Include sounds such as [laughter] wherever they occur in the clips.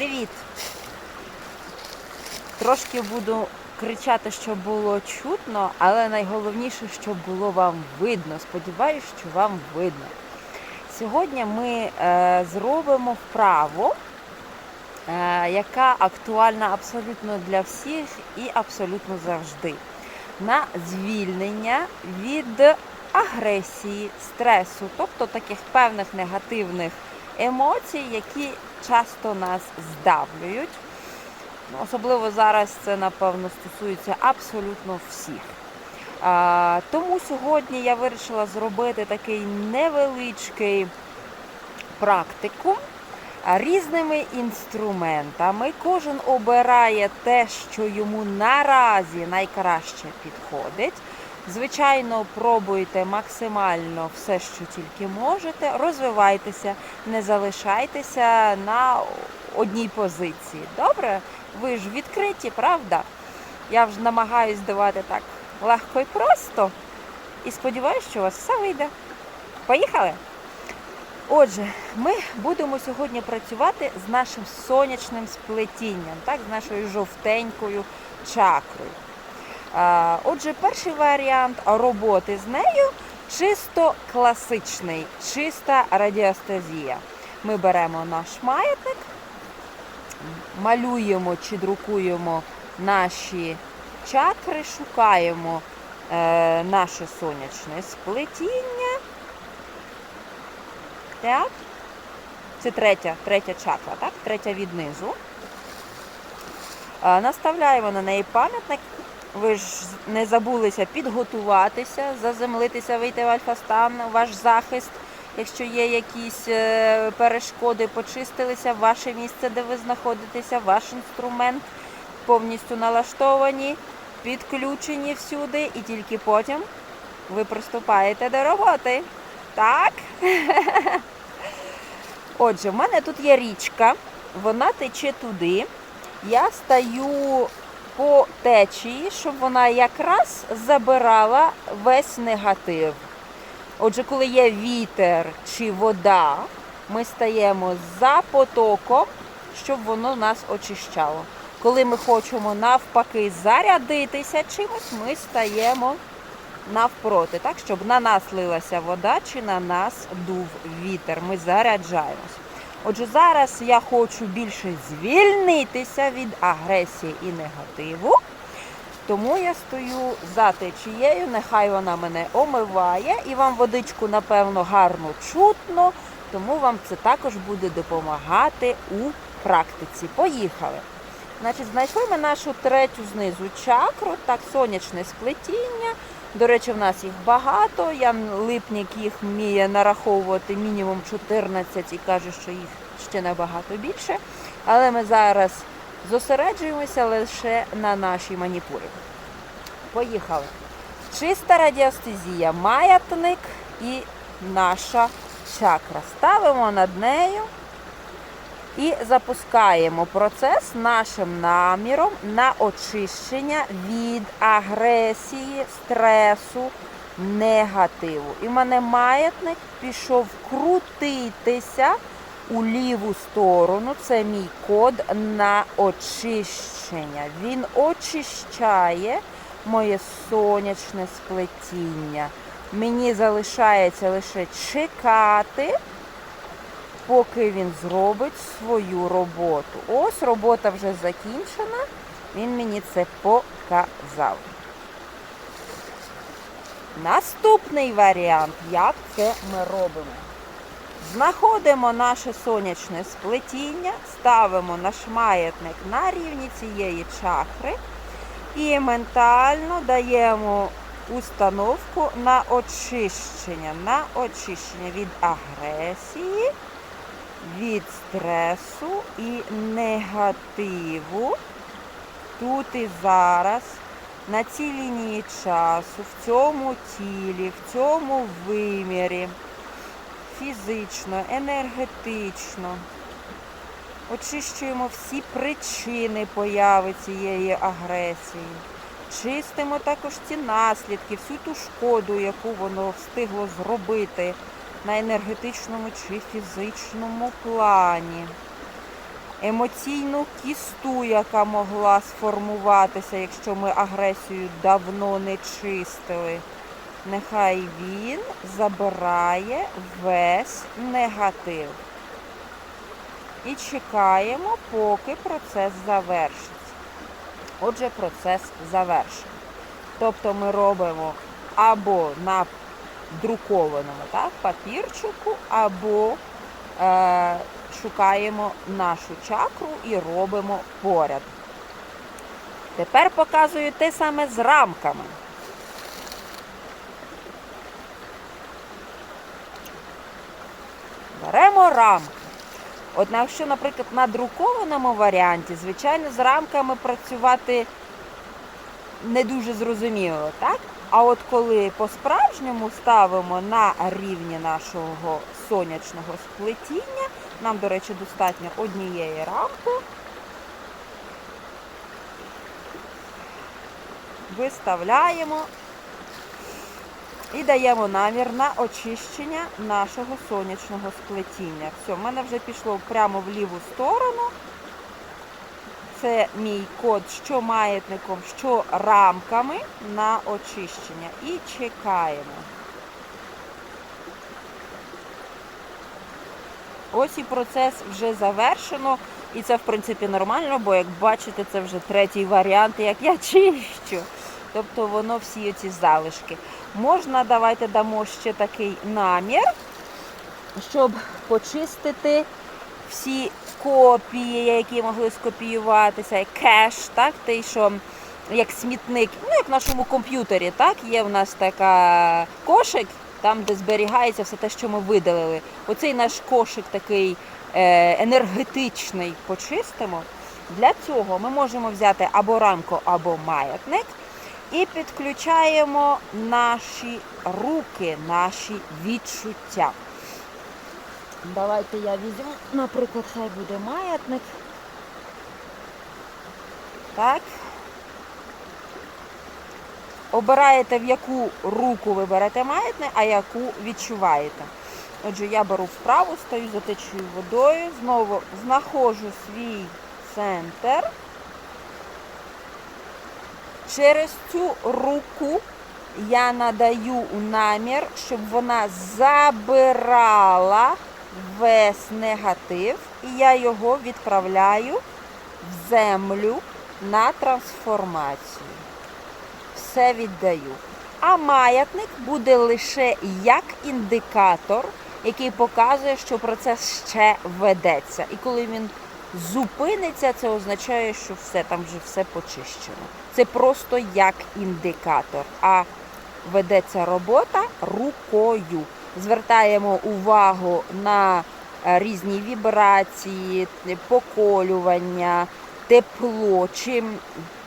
Привіт! Трошки буду кричати, щоб було чутно, але найголовніше, щоб було вам видно. Сподіваюсь, що вам видно. Сьогодні ми е, зробимо вправу, е, яка актуальна абсолютно для всіх і абсолютно завжди. На звільнення від агресії, стресу, тобто таких певних негативних емоцій, які часто нас здавлюють. Ну, Особливо зараз це, напевно, стосується абсолютно всіх. А, тому сьогодні я вирішила зробити такий невеличкий практикум різними інструментами. Кожен обирає те, що йому наразі найкраще підходить. Звичайно, пробуйте максимально все, що тільки можете. Розвивайтеся, не залишайтеся на одній позиції. Добре? Ви ж відкриті, правда? Я вже намагаюсь давати так легко і просто. І сподіваюся, що у вас все вийде. Поїхали! Отже, ми будемо сьогодні працювати з нашим сонячним сплетінням, так, з нашою жовтенькою чакрою. Отже, перший варіант роботи з нею чисто класичний, чиста радіостазія. Ми беремо наш маятник, малюємо чи друкуємо наші чакри, шукаємо е, наше сонячне сплетіння. Так. Це третя, третя чакра, так? Третя віднизу. Е, наставляємо на неї пам'ятник. Ви ж не забулися підготуватися, заземлитися, вийти в альфа-стан, ваш захист. Якщо є якісь е, перешкоди, почистилися, ваше місце, де ви знаходитеся, ваш інструмент повністю налаштовані, підключені всюди, і тільки потім ви приступаєте до роботи. Так? [laughs] Отже, в мене тут є річка, вона тече туди. Я стаю по течії, щоб вона якраз забирала весь негатив. Отже, коли є вітер чи вода, ми стаємо за потоком, щоб воно нас очищало. Коли ми хочемо навпаки зарядитися чимось, ми стаємо навпроти, так, щоб на нас лилася вода чи на нас дув вітер. Ми заряджаємось. Отже, зараз я хочу більше звільнитися від агресії і негативу. Тому я стою за течією, нехай вона мене омиває, і вам водичку, напевно, гарно чутно, тому вам це також буде допомагати у практиці. Поїхали. Значить, знайшли ми нашу третю знизу чакру, так, сонячне сплетіння. До речі, в нас їх багато. Ян Липнік їх вміє нараховувати мінімум 14 і каже, що їх ще набагато більше. Але ми зараз зосереджуємося лише на нашій маніпурі. Поїхали. Чиста радіостезія, маятник і наша чакра. Ставимо над нею і запускаємо процес нашим наміром на очищення від агресії, стресу, негативу. І в мене маятник пішов крутитися у ліву сторону. Це мій код на очищення. Він очищає моє сонячне сплетіння. Мені залишається лише чекати, поки він зробить свою роботу. Ось робота вже закінчена, він мені це показав. Наступний варіант, як це ми робимо. Знаходимо наше сонячне сплетіння, ставимо наш маятник на рівні цієї чакри і ментально даємо установку на очищення, на очищення від агресії, від стресу і негативу. Тут і зараз, на цій лінії часу, в цьому тілі, в цьому вимірі, фізично, енергетично. Очищуємо всі причини появи цієї агресії. Чистимо також ці наслідки, всю ту шкоду, яку воно встигло зробити на енергетичному чи фізичному плані. емоційну кісту, яка могла сформуватися, якщо ми агресію давно не чистили. Нехай він забирає весь негатив. І чекаємо, поки процес завершиться. Отже, процес завершений. Тобто ми робимо або на друкованому так, папірчику, або е, шукаємо нашу чакру і робимо поряд. Тепер показую те саме з рамками. Беремо рамки. От якщо, наприклад, на друкованому варіанті, звичайно, з рамками працювати не дуже зрозуміло, так? А от коли по-справжньому ставимо на рівні нашого сонячного сплетіння, нам, до речі, достатньо однієї рамки, виставляємо і даємо намір на очищення нашого сонячного сплетіння. Все, в мене вже пішло прямо в ліву сторону. Це мій код що маятником, що рамками на очищення. І чекаємо. Ось і процес вже завершено. І це, в принципі, нормально, бо, як бачите, це вже третій варіант, як я чищу. Тобто воно всі ці залишки. Можна, давайте дамо ще такий намір, щоб почистити всі копії, які могли скопіюватися, кеш, так, той, що як смітник, ну як в нашому комп'ютері, так, є в нас така кошик, там, де зберігається все те, що ми видалили. Оцей наш кошик такий е, енергетичний почистимо. Для цього ми можемо взяти або рамку, або маятник і підключаємо наші руки, наші відчуття. Давайте я візьму, наприклад, хай буде маятник. Так. Обираєте, в яку руку ви берете маятник, а яку відчуваєте. Отже, я беру вправу, стою за течою водою, знову знаходжу свій центр. Через цю руку я надаю намір, щоб вона забирала весь негатив, і я його відправляю в землю на трансформацію. Все віддаю. А маятник буде лише як індикатор, який показує, що процес ще ведеться. І коли він зупиниться, це означає, що все там вже все почищено. Це просто як індикатор. А ведеться робота рукою. Звертаємо увагу на е, різні вібрації, поколювання, тепло. Чим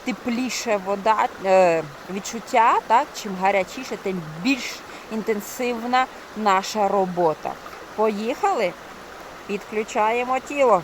тепліше вода, е, відчуття, так, чим гарячіше, тим більш інтенсивна наша робота. Поїхали, підключаємо тіло.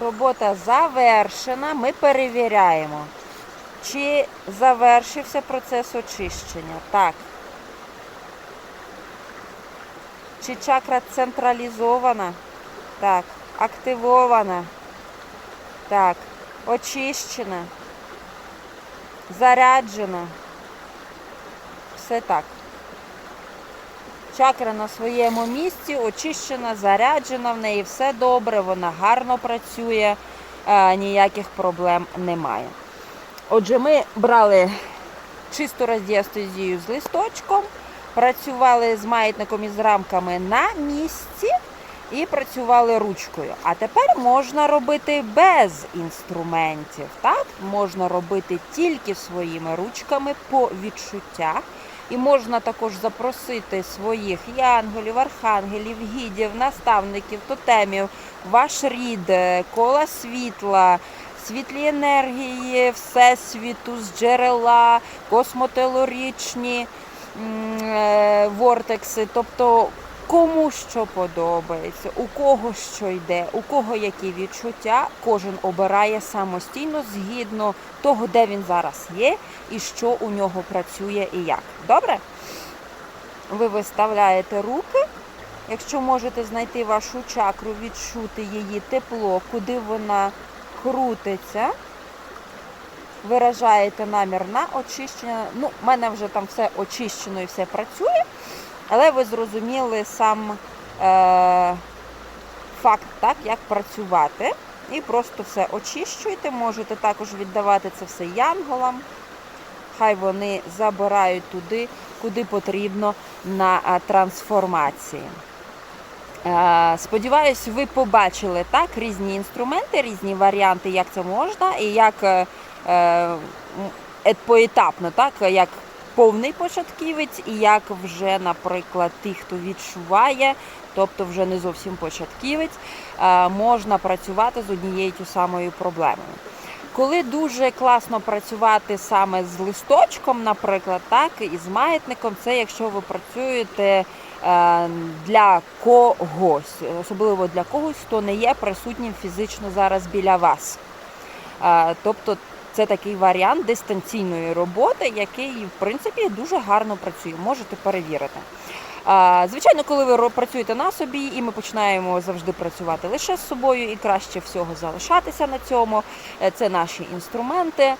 Робота завершена. Ми перевіряємо, чи завершився процес очищення. Так. Чи чакра централізована? Так. Активована. Так. Очищена. Заряджена. Все так. Чакра на своєму місці, очищена, заряджена, в неї все добре, вона гарно працює, е, ніяких проблем немає. Отже, ми брали чисту радіостезію з листочком, працювали з маятником і з рамками на місці і працювали ручкою. А тепер можна робити без інструментів. Так? Можна робити тільки своїми ручками по відчуттях. І можна також запросити своїх янголів, архангелів, гідів, наставників, тотемів, ваш рід, е, кола світла, світлі енергії, всесвіту, з джерела, космотелорічні е, вортекси. Тобто кому що подобається, у кого що йде, у кого які відчуття, кожен обирає самостійно згідно того, де він зараз є і що у нього працює і як. Добре? Ви виставляєте руки. Якщо можете знайти вашу чакру, відчути її тепло, куди вона крутиться, виражаєте намір на очищення. Ну, в мене вже там все очищено і все працює, але ви зрозуміли сам е, факт, так, як працювати. І просто все очищуєте. Можете також віддавати це все янголам. Хай вони забирають туди, куди потрібно на трансформації. Е, Сподіваюсь, ви побачили так різні інструменти, різні варіанти, як це можна, і як е, е, е, поетапно, так як повний початківець, і як вже, наприклад, ті, хто відчуває, тобто вже не зовсім початківець, е, можна працювати з однією тю самою проблемою. Коли дуже класно працювати саме з листочком, наприклад, так, і з маятником, це якщо ви працюєте е, для когось, особливо для когось, хто не є присутнім фізично зараз біля вас. Е, Тобто це такий варіант дистанційної роботи, який, в принципі, дуже гарно працює. Можете перевірити. Звичайно, коли ви працюєте на собі, і ми починаємо завжди працювати лише з собою, і краще всього залишатися на цьому, е, це наші інструменти,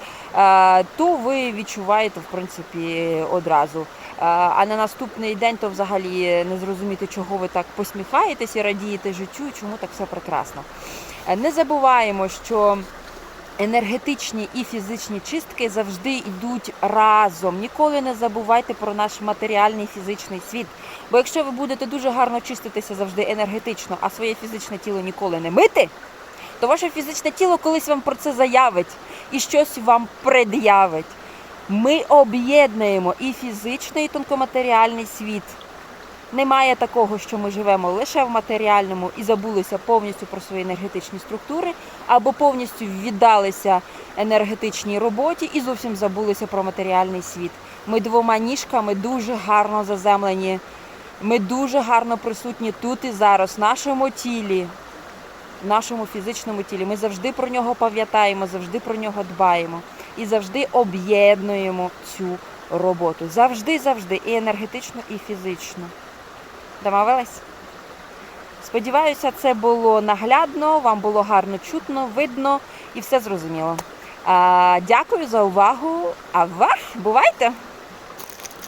то ви відчуваєте в принципі одразу. А на наступний день то взагалі не зрозуміти, чого ви так посміхаєтесь і радієте життю, чому так все прекрасно. Е, Не забуваємо, що енергетичні і фізичні чистки завжди йдуть разом. Ніколи не забувайте про наш матеріальний фізичний світ. Бо якщо ви будете дуже гарно чиститися завжди енергетично, а своє фізичне тіло ніколи не мити, то ваше фізичне тіло колись вам про це заявить і щось вам пред'явить. Ми об'єднуємо і фізичний, і тонкоматеріальний світ. Немає такого, що ми живемо лише в матеріальному і забулися повністю про свої енергетичні структури, або повністю віддалися енергетичній роботі і зовсім забулися про матеріальний світ. Ми двома ніжками дуже гарно заземлені. Ми дуже гарно присутні тут і зараз, в нашому тілі, в нашому фізичному тілі. Ми завжди про нього пам'ятаємо, завжди про нього дбаємо і завжди об'єднуємо цю роботу. Завжди, завжди, і енергетично, і фізично. Домовились? Сподіваюся, це було наглядно, вам було гарно чутно, видно і все зрозуміло. Дякую за увагу. А вах, бувайте!